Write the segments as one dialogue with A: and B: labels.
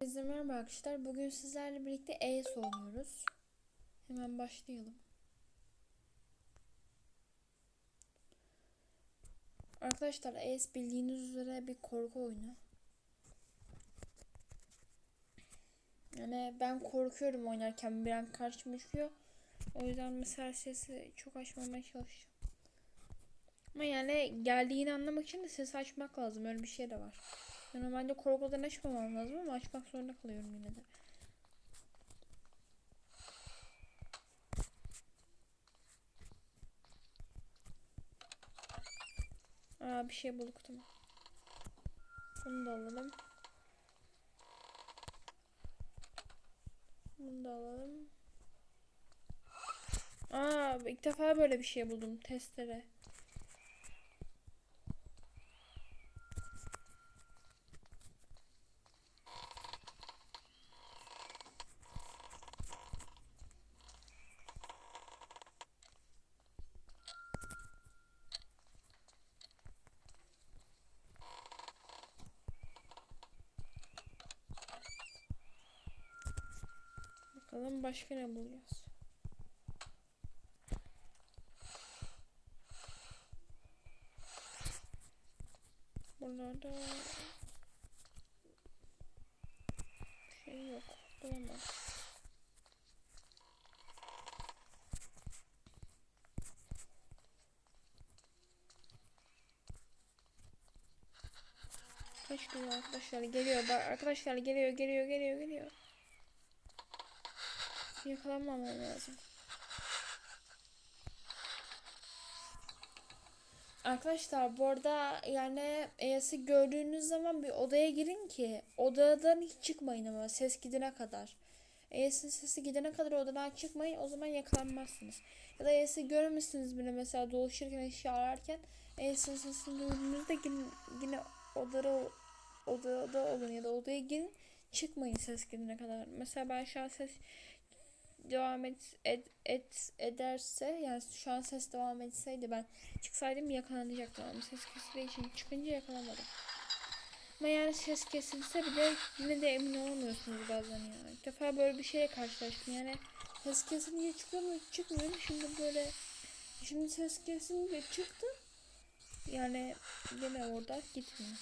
A: Herkese merhaba arkadaşlar. Bugün sizlerle birlikte ES oynuyoruz. Hemen başlayalım. Arkadaşlar ES bildiğiniz üzere bir korku oyunu. Yani ben korkuyorum oynarken bir an karşıma çıkıyor. O yüzden mesela sesi çok açmamaya çalışacağım. Ama yani geldiğini anlamak için de sesi açmak lazım. Öyle bir şey de var. Yani normalde korkudan açmamam lazım ama açmak zorunda kalıyorum yine de. Aa bir şey bulduk tamam. Bunu da alalım. Bunu da alalım. Aa ilk defa böyle bir şey buldum. Testere. Bakalım başka ne bulacağız. Buralarda şey yok. Bulamam. Kaç gün arkadaşlar geliyor. Bak arkadaşlar geliyor geliyor geliyor geliyor. Yakalanmamam lazım. Arkadaşlar bu arada yani ES'i gördüğünüz zaman bir odaya girin ki odadan hiç çıkmayın ama ses gidene kadar. ES'in sesi gidene kadar odadan çıkmayın o zaman yakalanmazsınız. Ya da ES'i görmüşsünüz bile mesela dolaşırken eşya ararken ES'in sesini duyduğunuzda yine, odada, odada olun ya da odaya girin çıkmayın ses gidene kadar. Mesela ben şu an ses devam et, et, et ederse yani şu an ses devam etseydi ben çıksaydım yakalanacaktım ama ses kesildiği için çıkınca yakalamadım. Ama yani ses kesilse bile yine de emin olamıyorsunuz bazen ya. İlk defa böyle bir şeye karşılaştım yani ses kesince çıkıyor mu çıkmıyor mu şimdi böyle şimdi ses kesince çıktı yani yine orada gitmiyor.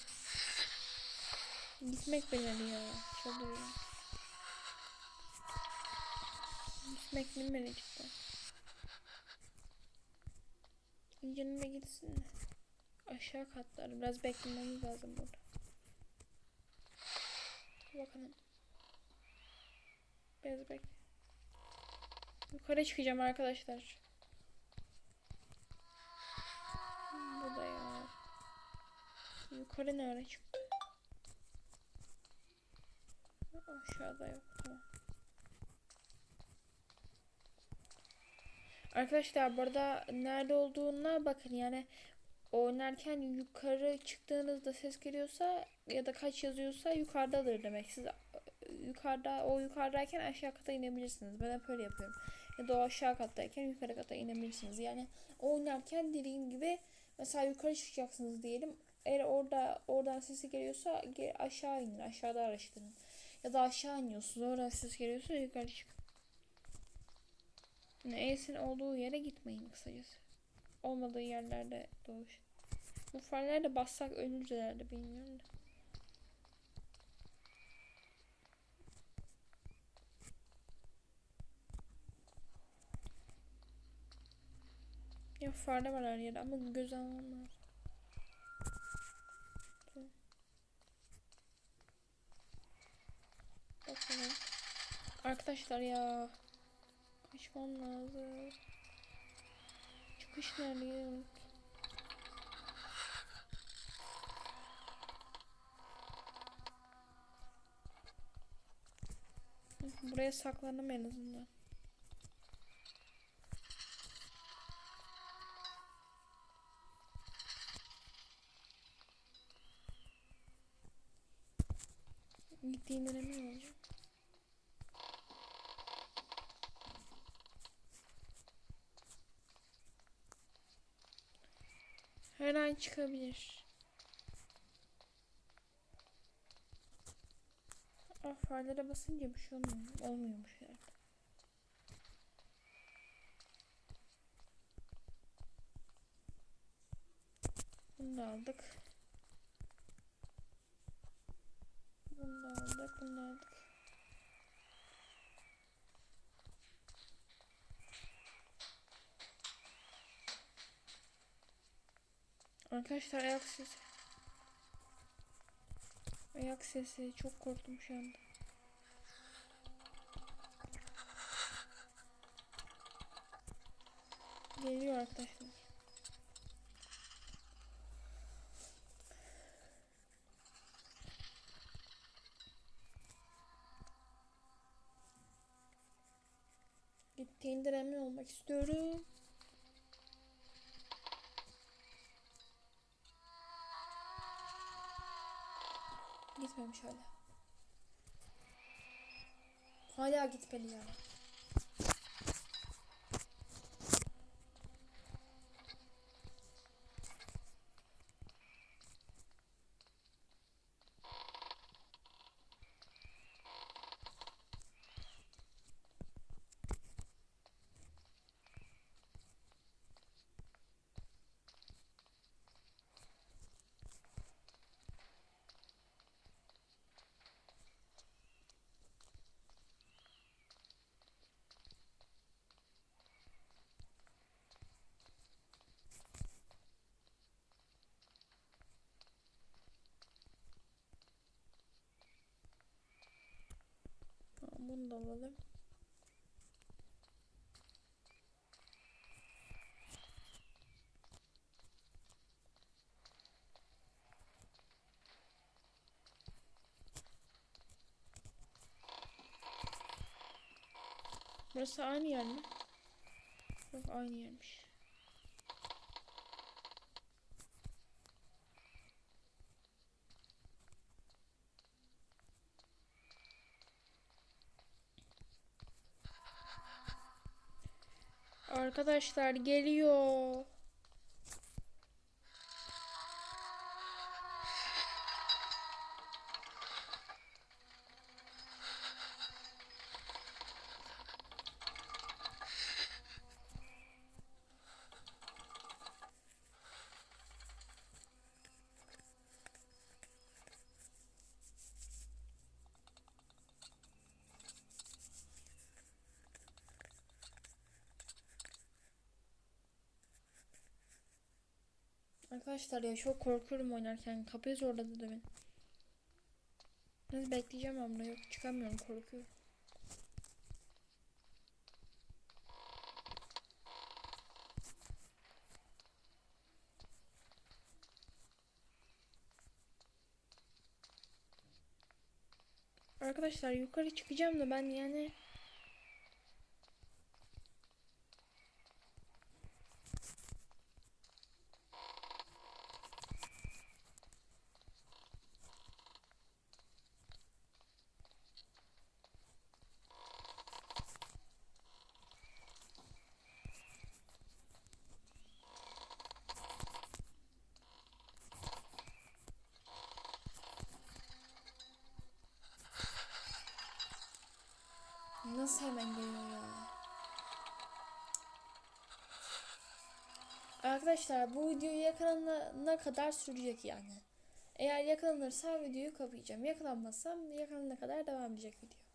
A: Gitmek bile ya. Çıldırıyor. Gitmek bilmedi cidden. Canıma gitsin de. Aşağı katlar. Biraz beklememiz lazım burada. Bakalım. Biraz bekle. Yukarı çıkacağım arkadaşlar. Bu da ya. Yukarı ne ara çıktı? Aşağıda yok. Tamam. Arkadaşlar burada nerede olduğuna bakın yani oynarken yukarı çıktığınızda ses geliyorsa ya da kaç yazıyorsa yukarıdadır demek. Siz yukarıda o yukarıdayken aşağı kata inebilirsiniz. Ben hep öyle yapıyorum. Ya da o aşağı kattayken yukarı kata inebilirsiniz. Yani oynarken dediğim gibi mesela yukarı çıkacaksınız diyelim. Eğer orada oradan sesi geliyorsa aşağı inin. Aşağıda araştırın. Ya da aşağı iniyorsunuz. Oradan ses geliyorsa yukarı çıkın. Yani E'sin olduğu yere gitmeyin kısacası. Olmadığı yerlerde doğuş. Bu farelerde bassak ölürüz bilmiyorum da. Ya fare var her yerde ama göz almam. Arkadaşlar ya. Kaçmam lazım. Çıkış nerede ya? Buraya saklandım en azından. Gittiğinden emin olacağım. Her an çıkabilir. Of. Farlara basınca bir şey olmuyor. Olmuyormuş yani. Bunu da aldık. Bunu da aldık. Bunu da aldık. Arkadaşlar ayak sesi. Ayak sesi. Çok korktum şu anda. Geliyor arkadaşlar. Gittiğinden emin olmak istiyorum. Gitmemiş hala. Hala gitmeli ya. Tamam bunu da alalım. Burası aynı yer mi? Yok aynı yermiş. Arkadaşlar geliyor. Arkadaşlar ya çok korkuyorum oynarken. Kapıyı zorladı demin. Nasıl bekleyeceğim bunu? Yok çıkamıyorum korkuyorum. Arkadaşlar yukarı çıkacağım da ben yani Nasıl hemen geliyor ya? Arkadaşlar bu videoyu yakalanana kadar sürecek yani. Eğer yakalanırsa videoyu kapayacağım. Yakalanmazsam yakalanana kadar devam edecek video.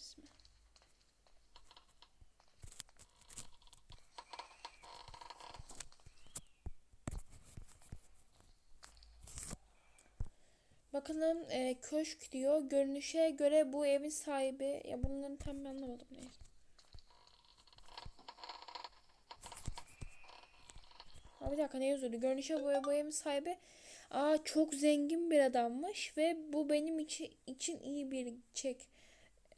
A: Çıkabiliriz mi? Bakalım e, köşk diyor. Görünüşe göre bu evin sahibi. Ya bunların tam ben anlamadım neyse. Aa, bir dakika ne yazıyordu? Görünüşe boya boyamın sahibi aa, çok zengin bir adammış ve bu benim için, için iyi bir çek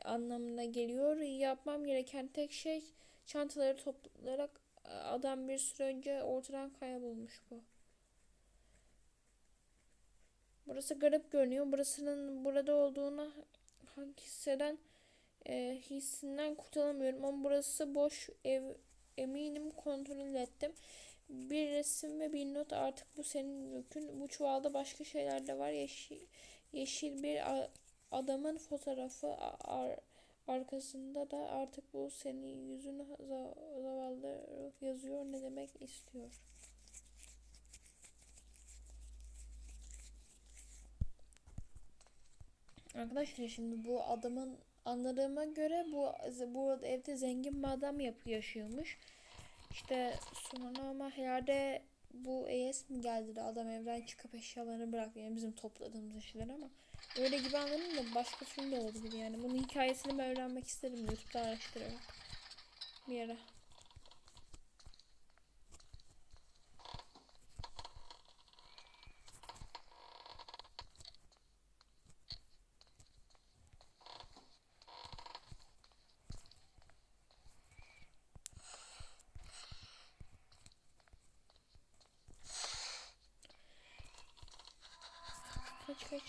A: anlamına geliyor. Yapmam gereken tek şey çantaları toplayarak adam bir süre önce ortadan kaybolmuş bu. Burası garip görünüyor. Burasının burada olduğunu hisseden e, hissinden kurtulamıyorum ama burası boş ev eminim kontrol ettim. Bir resim ve bir not artık bu senin yükün. Bu çuvalda başka şeyler de var. Yeşil, yeşil bir adamın fotoğrafı ar- arkasında da artık bu senin yüzün za- zavallı yazıyor. Ne demek istiyor? Arkadaşlar şimdi bu adamın anladığıma göre bu bu evde zengin bir adam yapı yaşıyormuş. İşte sonra ama herhalde bu ES mi geldi de adam evden çıkıp eşyalarını bıraktı. Yani bizim topladığımız eşyalar ama öyle gibi anladım da başka türlü de olabilir yani. Bunun hikayesini ben öğrenmek isterim YouTube'da araştırarak bir ara. Kaç kaç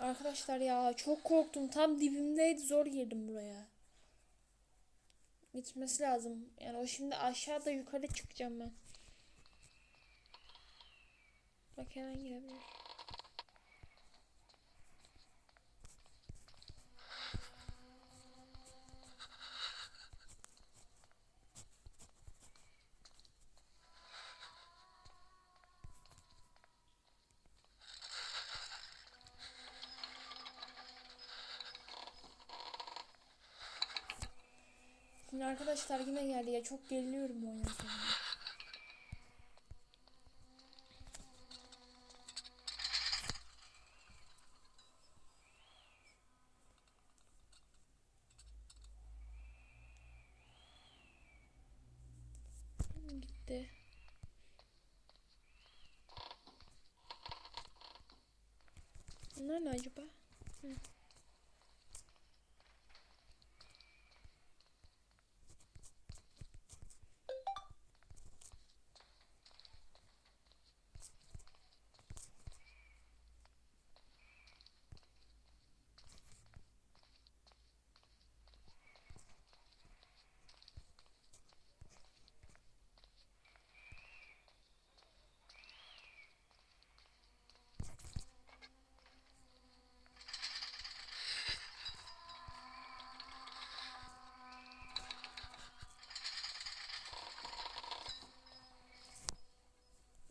A: Arkadaşlar ya çok korktum. Tam dibimdeydi. Zor girdim buraya. Gitmesi lazım. Yani o şimdi aşağıda yukarı çıkacağım ben. Bak hemen girebilir. Şimdi arkadaşlar yine geldi ya. Çok geriliyorum o yüzden. Gitti. Bunlar ne acaba? Hı.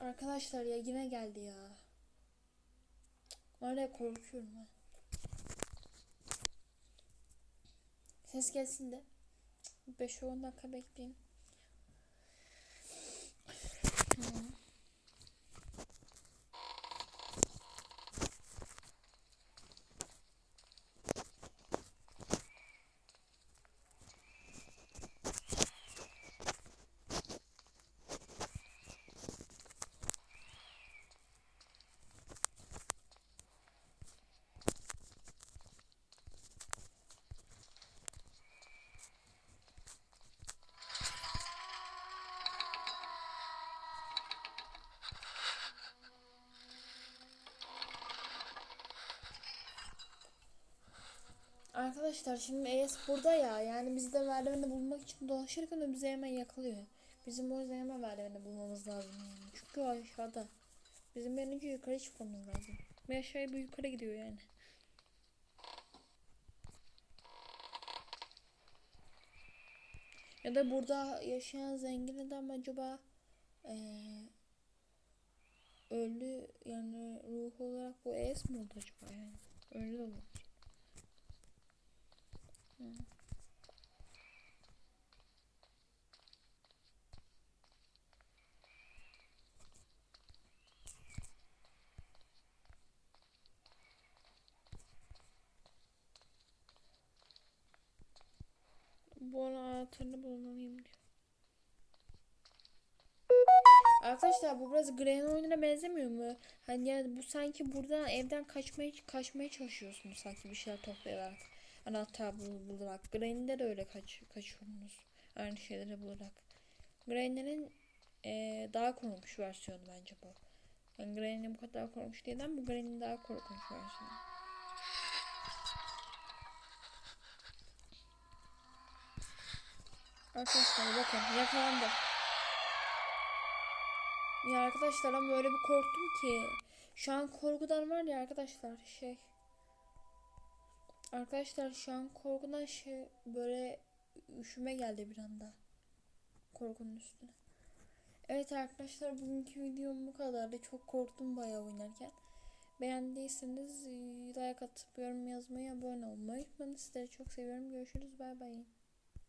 A: Arkadaşlar ya yine geldi ya. Var ya korkuyorum ha. Ses gelsin de. 5-10 dakika bekleyeyim. Tamam. Arkadaşlar şimdi ES burada ya. Yani biz de merdiveni bulmak için dolaşırken o bizi hemen yakalıyor. Bizim o yüzden hemen merdiveni bulmamız lazım yani. Çünkü o aşağıda. Bizim bir önce yukarı çıkmamız lazım. Bir aşağıya bir yukarı gidiyor yani. Ya da burada yaşayan zengin adam acaba eee öldü yani ruh olarak bu ES mi oldu acaba yani? Öyle de Hı. Bu diyor. Arkadaşlar bu biraz Grey'in oyununa benzemiyor mu? Hani ya bu sanki buradan evden kaçmaya kaçmaya çalışıyorsunuz sanki bir şeyler toplayarak. Anahtar bul- bularak. Grey'inde de öyle kaç kaçıyorsunuz. Aynı şeyleri bularak. Grey'lerin eee, daha korkunç versiyonu bence bu. Yani Grey'nin bu kadar korkunç değil ama bu Grey'nin daha korkunç versiyonu. Arkadaşlar bakın yakalandım. Ya arkadaşlar ama öyle bir korktum ki. Şu an korkudan var ya arkadaşlar şey. Arkadaşlar şu an korkudan şey böyle üşüme geldi bir anda. Korkunun üstüne. Evet arkadaşlar bugünkü videom bu kadardı. Çok korktum bayağı oynarken. Beğendiyseniz e, like atıp yorum yazmayı, abone olmayı unutmayın. Sizleri çok seviyorum. Görüşürüz. Bay bay.